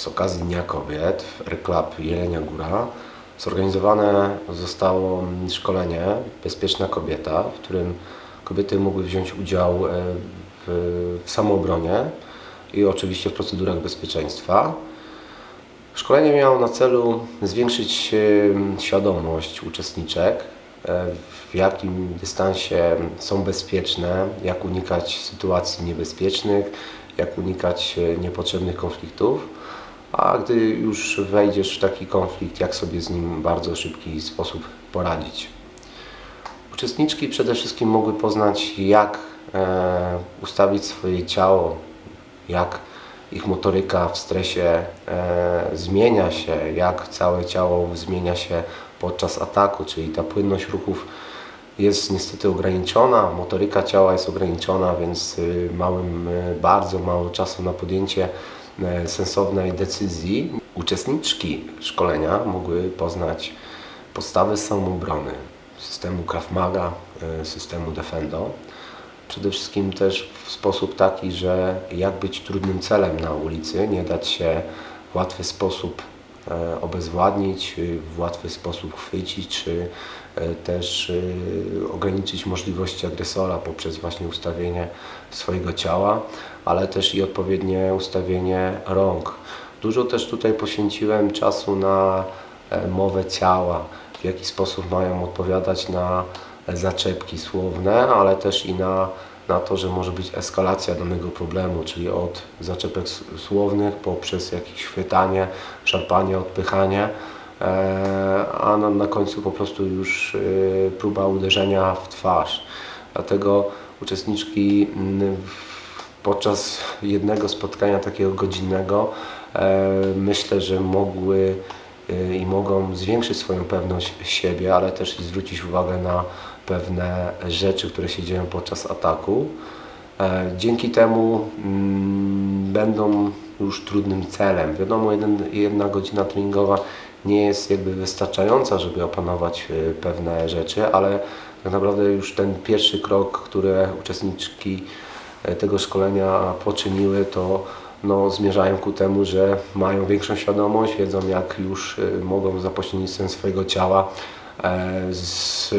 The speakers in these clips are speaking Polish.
z okazji Dnia Kobiet w R-Club Jelenia Góra zorganizowane zostało szkolenie Bezpieczna Kobieta, w którym kobiety mogły wziąć udział e, w, w samoobronie i oczywiście w procedurach bezpieczeństwa. Szkolenie miało na celu zwiększyć e, świadomość uczestniczek, e, w jakim dystansie są bezpieczne, jak unikać sytuacji niebezpiecznych, jak unikać niepotrzebnych konfliktów, a gdy już wejdziesz w taki konflikt, jak sobie z nim w bardzo szybki sposób poradzić. Uczestniczki przede wszystkim mogły poznać, jak e, ustawić swoje ciało, jak ich motoryka w stresie e, zmienia się, jak całe ciało zmienia się podczas ataku, czyli ta płynność ruchów jest niestety ograniczona, motoryka ciała jest ograniczona, więc y, małym, y, bardzo mało czasu na podjęcie sensownej decyzji. Uczestniczki szkolenia mogły poznać podstawy samoobrony, systemu Krav Maga, systemu Defendo. Przede wszystkim też w sposób taki, że jak być trudnym celem na ulicy, nie dać się w łatwy sposób e, obezwładnić, w łatwy sposób chwycić, czy e, też e, ograniczyć możliwości agresora poprzez właśnie ustawienie swojego ciała, ale też i odpowiednie ustawienie rąk. Dużo też tutaj poświęciłem czasu na mowę ciała, w jaki sposób mają odpowiadać na zaczepki słowne, ale też i na, na to, że może być eskalacja danego problemu, czyli od zaczepek słownych poprzez jakieś chwytanie, szarpanie, odpychanie, e, a na, na końcu po prostu już e, próba uderzenia w twarz. Dlatego uczestniczki podczas jednego spotkania takiego godzinnego e, myślę, że mogły i mogą zwiększyć swoją pewność siebie, ale też zwrócić uwagę na pewne rzeczy, które się dzieją podczas ataku. E, dzięki temu będą już trudnym celem. Wiadomo, jeden, jedna godzina treningowa nie jest jakby wystarczająca, żeby opanować e, pewne rzeczy, ale tak naprawdę już ten pierwszy krok, który uczestniczki e, tego szkolenia poczyniły, to no, zmierzają ku temu, że mają większą świadomość, wiedzą jak już mogą za pośrednictwem swojego ciała z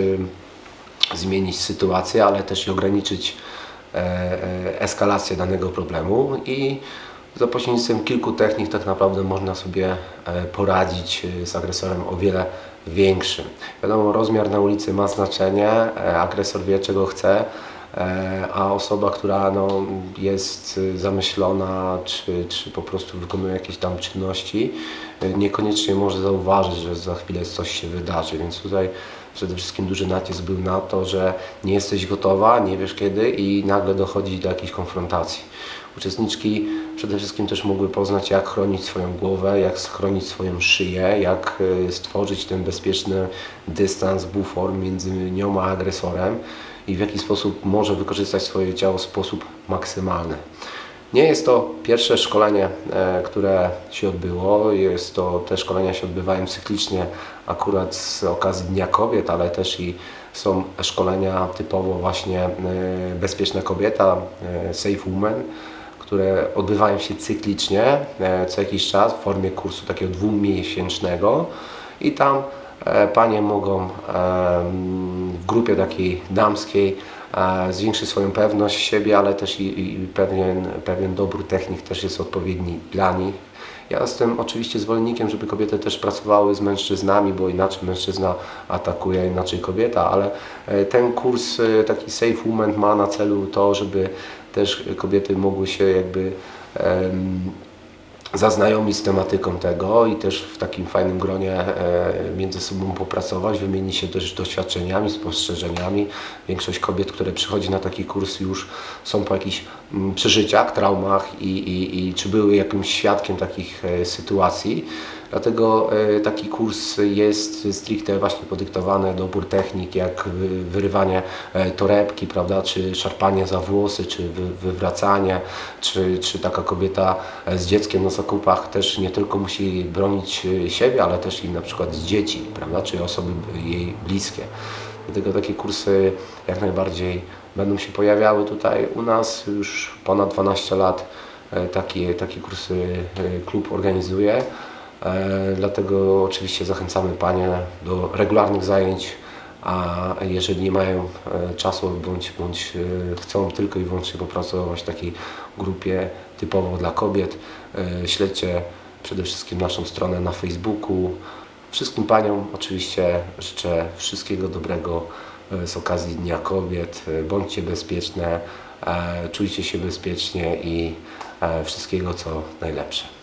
zmienić sytuację, ale też i ograniczyć e, e, eskalację danego problemu i za pośrednictwem kilku technik tak naprawdę można sobie e, poradzić z agresorem o wiele większym. Wiadomo, rozmiar na ulicy ma znaczenie, agresor wie czego chce, a osoba, która no, jest zamyślona, czy, czy po prostu wykonuje jakieś tam czynności, niekoniecznie może zauważyć, że za chwilę coś się wydarzy, więc tutaj przede wszystkim duży nacisk był na to, że nie jesteś gotowa, nie wiesz kiedy i nagle dochodzi do jakiejś konfrontacji. Uczestniczki przede wszystkim też mogły poznać, jak chronić swoją głowę, jak chronić swoją szyję, jak e, stworzyć ten bezpieczny dystans, bufor między nią a agresorem i w jaki sposób może wykorzystać swoje ciało w sposób maksymalny. Nie jest to pierwsze szkolenie, e, które się odbyło. Jest to, te szkolenia się odbywają cyklicznie akurat z okazji Dnia Kobiet, ale też i są szkolenia typowo właśnie e, Bezpieczna Kobieta, e, Safe Woman, które odbywają się cyklicznie co jakiś czas w formie kursu takiego dwumiesięcznego i tam panie mogą w grupie takiej damskiej zwiększyć swoją pewność siebie, ale też i, i pewien, pewien dobór technik też jest odpowiedni dla nich. Ja jestem oczywiście zwolennikiem, żeby kobiety też pracowały z mężczyznami, bo inaczej mężczyzna atakuje, inaczej kobieta, ale e, ten kurs e, taki Safe Woman ma na celu to, żeby też kobiety mogły się jakby um, zaznajomić z tematyką tego i też w takim fajnym gronie e, między sobą popracować, wymienić się też doświadczeniami, spostrzeżeniami. Większość kobiet, które przychodzi na taki kurs już są po jakichś mm, przeżyciach, traumach i, i, i czy były jakimś świadkiem takich e, sytuacji. Dlatego e, taki kurs jest stricte właśnie podyktowany dobór technik, jak wyrywanie e, torebki, prawda, czy szarpanie za włosy, czy wywracanie, czy, czy taka kobieta e, z dzieckiem na zakupach też nie tylko musi bronić siebie, ale też i na przykład dzieci, prawda, czy osoby jej bliskie. Dlatego takie kursy jak najbardziej będą się pojawiały tutaj u nas już ponad 12 lat e, takie, kursy klub organizuje. E, Dlatego oczywiście zachęcamy Panie do regularnych zajęć, a jeżeli nie mają e, czasu bądź, bądź e, chcą tylko i wyłącznie popracować w takiej grupie typowo dla kobiet, śledźcie przede wszystkim naszą stronę na Facebooku. Wszystkim Paniom oczywiście życzę wszystkiego dobrego z okazji Dnia Kobiet. Bądźcie bezpieczne, czujcie się bezpiecznie i wszystkiego co najlepsze.